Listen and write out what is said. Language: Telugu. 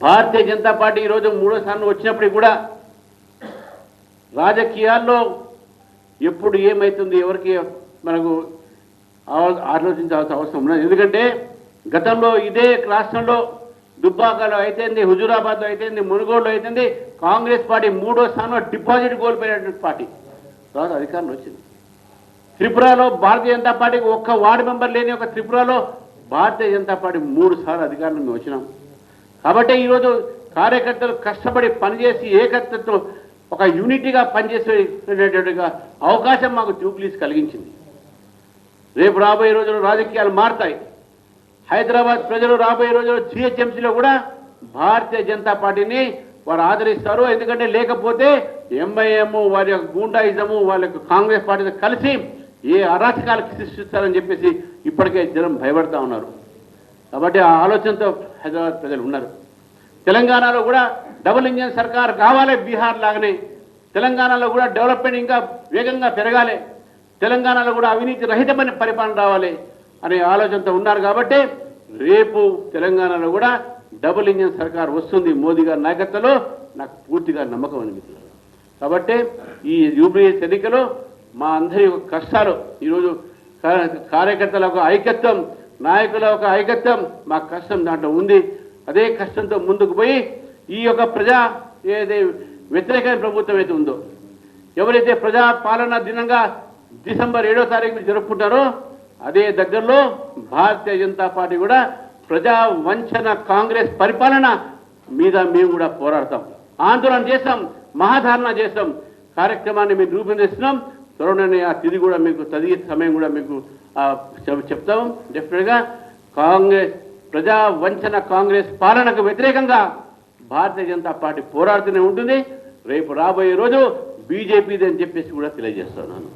భారతీయ జనతా పార్టీ ఈరోజు మూడో స్థానం వచ్చినప్పటికి కూడా రాజకీయాల్లో ఎప్పుడు ఏమవుతుంది ఎవరికి మనకు ఆలోచించాల్సిన అవసరం ఉన్నది ఎందుకంటే గతంలో ఇదే రాష్ట్రంలో దుబ్బాకలో అయితేంది హుజూరాబాద్లో అయితేంది మునుగోడులో అయితేంది కాంగ్రెస్ పార్టీ మూడో స్థానంలో డిపాజిట్ కోల్పోయినటువంటి పార్టీ. తర్వాత అధికారంలో వచ్చింది. త్రిపురలో భారతీయ జనతా పార్టీకి ఒక్క వార్డు మెంబర్ లేని ఒక త్రిపురలో భారతీయ జనతా పార్టీ మూడు సార్లు అధికారంలో మేము వచ్చినాం. కాబట్టి ఈరోజు కార్యకర్తలు కష్టపడి పనిచేసి ఏకత్వంతో ఒక యూనిటీగా పనిచేసేటట్టుగా అవకాశం మాకు జూబ్లీస్ కలిగించింది. రేపు రాబోయే రోజుల్లో రాజకీయాలు మారుతాయి. హైదరాబాద్ ప్రజలు రాబోయే రోజుల్లో జిహెచ్ఎంసీలో కూడా భారతీయ జనతా పార్టీని వారు ఆదరిస్తారు. ఎందుకంటే లేకపోతే ఎంఐఎం వారి యొక్క గూండాయిజము వాళ్ళ యొక్క కాంగ్రెస్ పార్టీతో కలిసి ఏ అరాచకాలకు సృష్టిస్తారని చెప్పేసి ఇప్పటికే జనం భయపడతా ఉన్నారు. కాబట్టి ఆ ఆలోచనతో హైదరాబాద్ ప్రజలు ఉన్నారు. తెలంగాణలో కూడా డబుల్ ఇంజన్ సర్కార్ కావాలి బీహార్ లాగానే. తెలంగాణలో కూడా డెవలప్మెంట్ ఇంకా వేగంగా పెరగాలి. తెలంగాణలో కూడా అవినీతి రహితమైన పరిపాలన రావాలి అనే ఆలోచనతో ఉన్నారు కాబట్టి రేపు తెలంగాణలో కూడా డబుల్ ఇంజన్ సర్కార్ వస్తుంది మోదీ గారి నాయకత్వంలో నాకు పూర్తిగా నమ్మకం ఉంది మిత్రులు కాబట్టి ఈ యూపీఎస్ ఎన్నికలో మా అందరి యొక్క కష్టాలు ఈరోజు కా- కార్యకర్తల ఐకత్వం నాయకుల ఒక ఐగత్యం మా కష్టం దాంట్లో ఉంది. అదే కష్టంతో ముందుకు పోయి ఈ యొక్క ప్రజా ఏదైతే వ్యతిరేకమైన ప్రభుత్వం అయితే ఉందో ఎవరైతే ప్రజా పాలన దినంగా డిసెంబర్ ఏడో తారీఖు జరుపుకుంటారో అదే దగ్గరలో భారతీయ జనతా పార్టీ కూడా ప్రజా వంచన కాంగ్రెస్ పరిపాలన మీద మేము కూడా పోరాడతాం. ఆందోళన చేస్తాం మహాధారణ చేస్తాం కార్యక్రమాన్ని మేము రూపొందిస్తున్నాం. త్వరలోనే ఆ తిరిగి కూడా మీకు తదిగే సమయం కూడా మీకు చెప్- చెప్తాం. డెఫినెట్గా కాంగ్రెస్ ప్రజా వంచన కాంగ్రెస్ పాలనకు వ్యతిరేకంగా భారతీయ జనతా పార్టీ పోరాడుతూనే ఉంటుంది. రేపు రాబోయే రోజు బీజేపీది అని చెప్పేసి కూడా తెలియజేస్తున్నాను